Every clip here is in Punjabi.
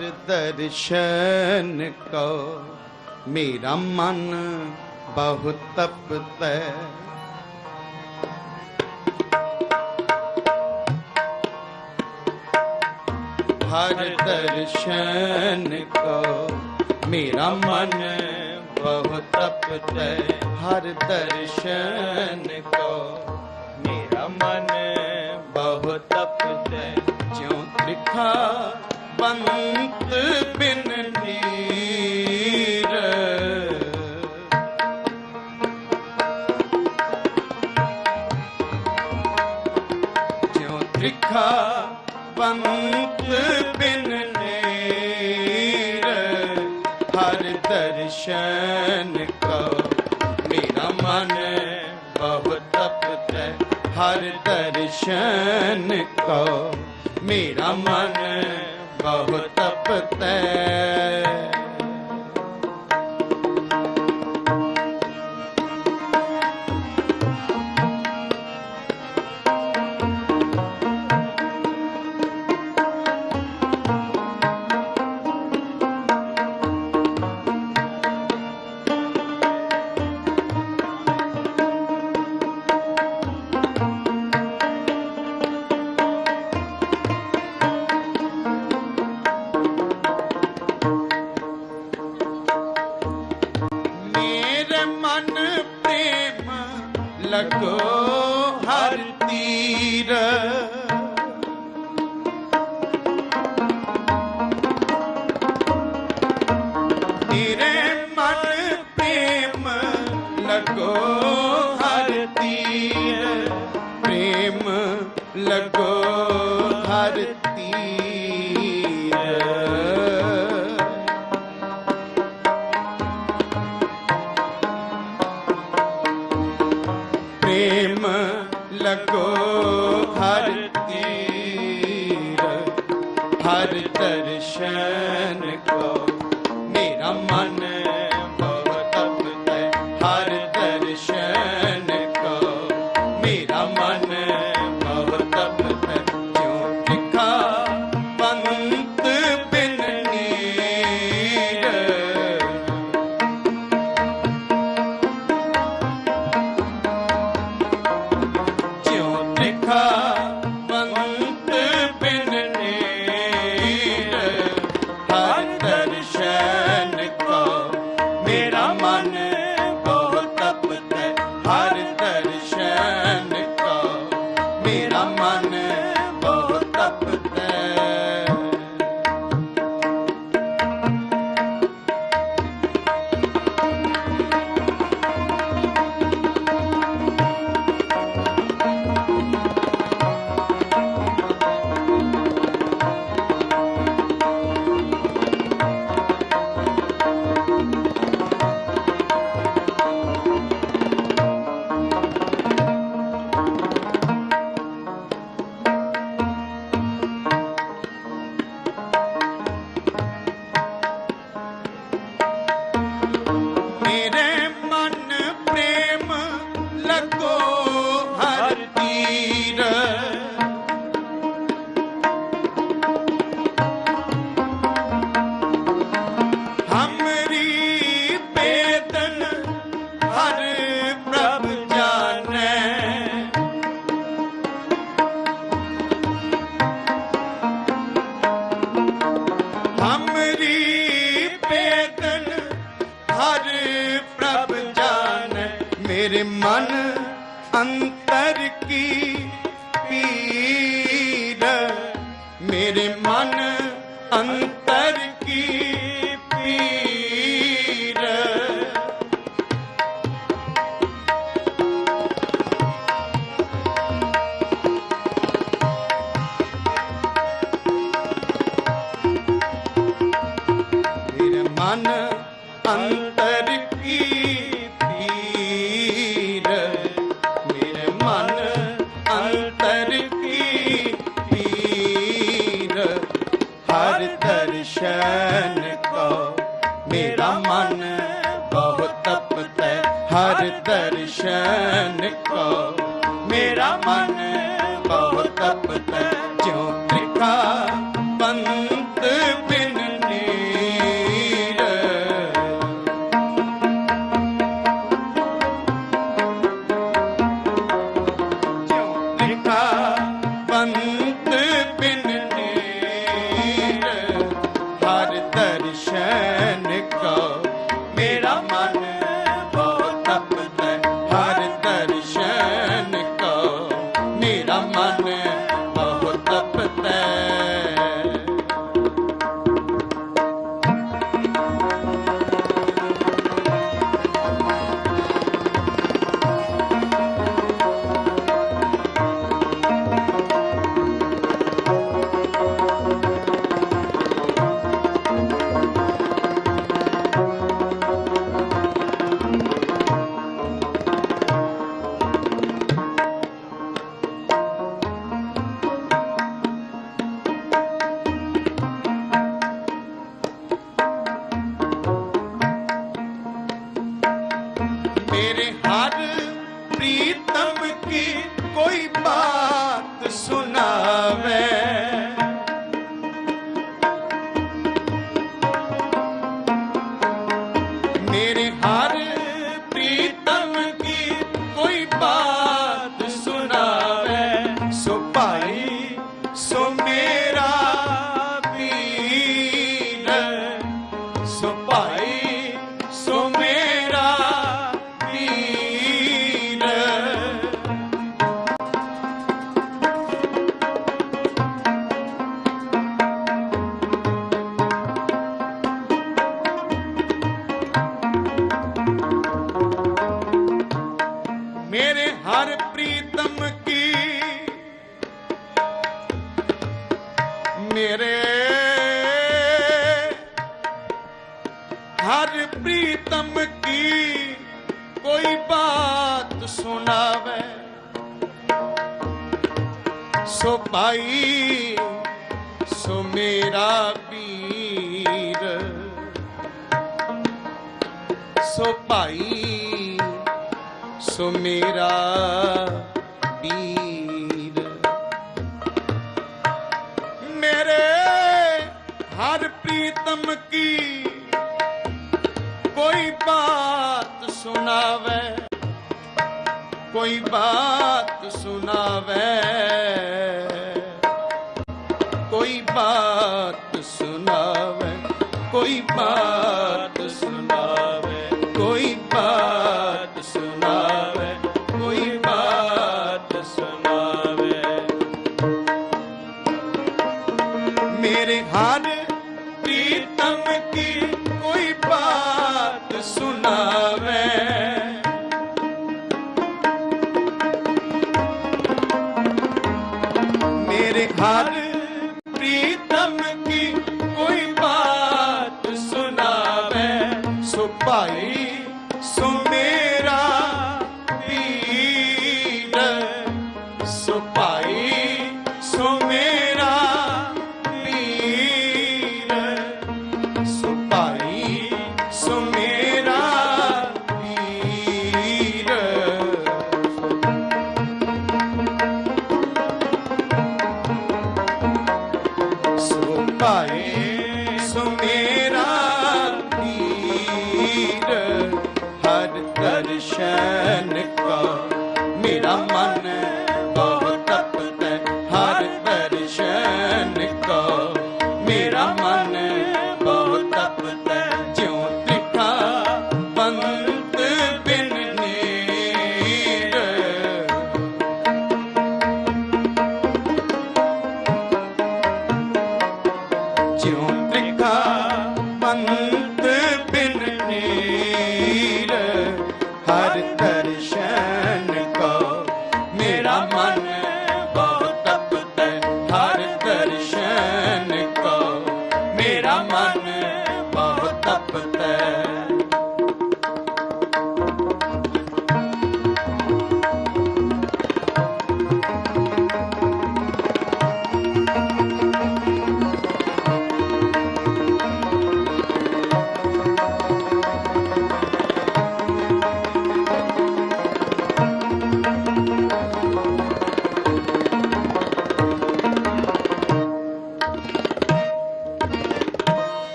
ਹਰ ਦਰਸ਼ਨ ਕੋ ਮੇਰਾ ਮਨ ਬਹੁਤ ਤਪਤੈ ਹਰ ਦਰਸ਼ਨ ਕੋ ਮੇਰਾ ਮਨ ਬਹੁਤ ਤਪਤੈ ਹਰ ਦਰਸ਼ਨ ਕੋ ਮੇਰਾ ਮਨ ਬਹੁਤ ਤਪਤੈ ਜਿਉ ਤ੍ਰਿਖਾ ਪੰਤ ਬਿਨ ਨੀਰ। ਜਿਉ ਤ੍ਰਿਖਾ ਪੰਤ ਬਿਨ ਨੇਰ, ਹਰ ਦਰਸ਼ਨ ਕੋ ਮੇਰਾ ਮਨ ਬਹੁਤ ਤਪਤੈ ਹਰ ਦਰਸ਼ਨ ਕੋ ਮੇਰਾ ਮਨ ਬਹੁਤ ਤਪਤੈ ਮੇਰੇ ਮਨ ਪ੍ਰੇਮ ਲਗੋ ਹਰ ਤੀਰ ਪ੍ਰੇਮ ਲਗੋ ਹਰ ਮੇਰਾ ਹਰ ਦਰਸ਼ਨ ਮੇਰਾ ਮਨ ਮੇਰੇ। ਹਰ ਪ੍ਰੀਤਮ ਕੀ ਕੋਈ ਬਾਤ ਸੁਣਾਵੇ। ਸੋ ਭਾਈ, ਸੋ ਮੇਰਾ ਵੀਰ। ਸੋ ਭਾਈ, ਸੋ ਮੇਰਾ ਮੇਰੇ, ਹਰ ਪ੍ਰੀਤਮ ਕੀ ਕੋਈ ਬਾਤ ਸੁਣਾਵੇ, ਕੋਈ ਬਾਤ ਸੁਣਾਵੇ। ਕੋਈ ਬਾਤ ਸੁਣਾਵੇ, ਕੋਈ ਬਾਤ ਸੁਣਾ ਮੇਰੇ ਹਾਲ ਪ੍ਰੀਤਮ ਕੀ ਕੋਈ ਬਾਤ ਸੁਣਾਵੇ?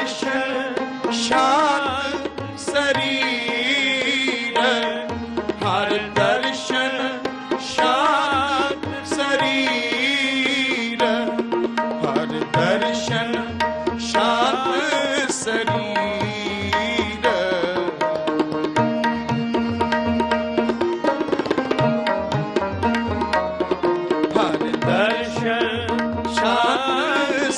ਹਰਸ਼ ਦਰਸ਼ਨ ਸ਼ਾਂਤ ਦਰਸ਼ਨ ਸ਼ਾਂਤ ਸਰੀਰ। ਦਰਸ਼ਨ ਸ਼ਾਂਤ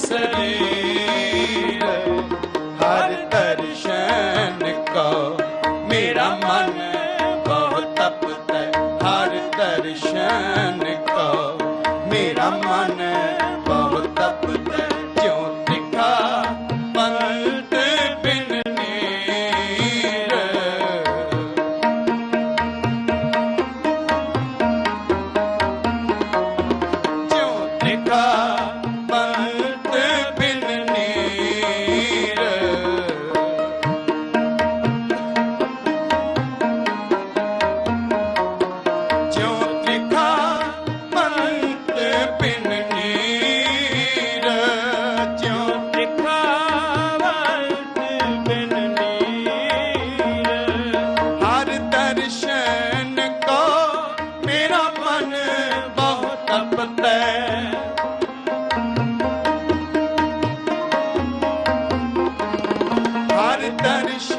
that is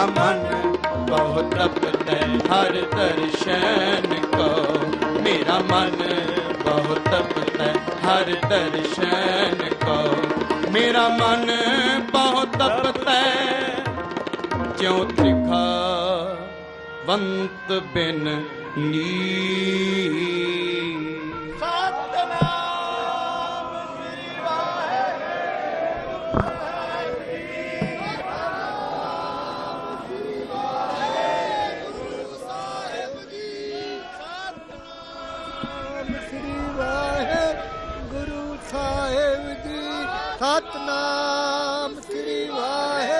ਕਾ ਮਨ। ਬਹੁ ਹਰ ਦਰਸ਼ਨ ਕੋ। ਮੇਰਾ ਮਨ ਬਹੁਤ ਤਪਤੈ ਹਰ ਦਰਸ਼ਨ ਕੋ। ਮੇਰਾ ਮਨ ਬਹੁਤ ਤਪਤੈ ਜਿਉ ਤ੍ਰਿਖਾ ਵੰਤ ਬਿਨ ਨੀ Nam Sri Vahe.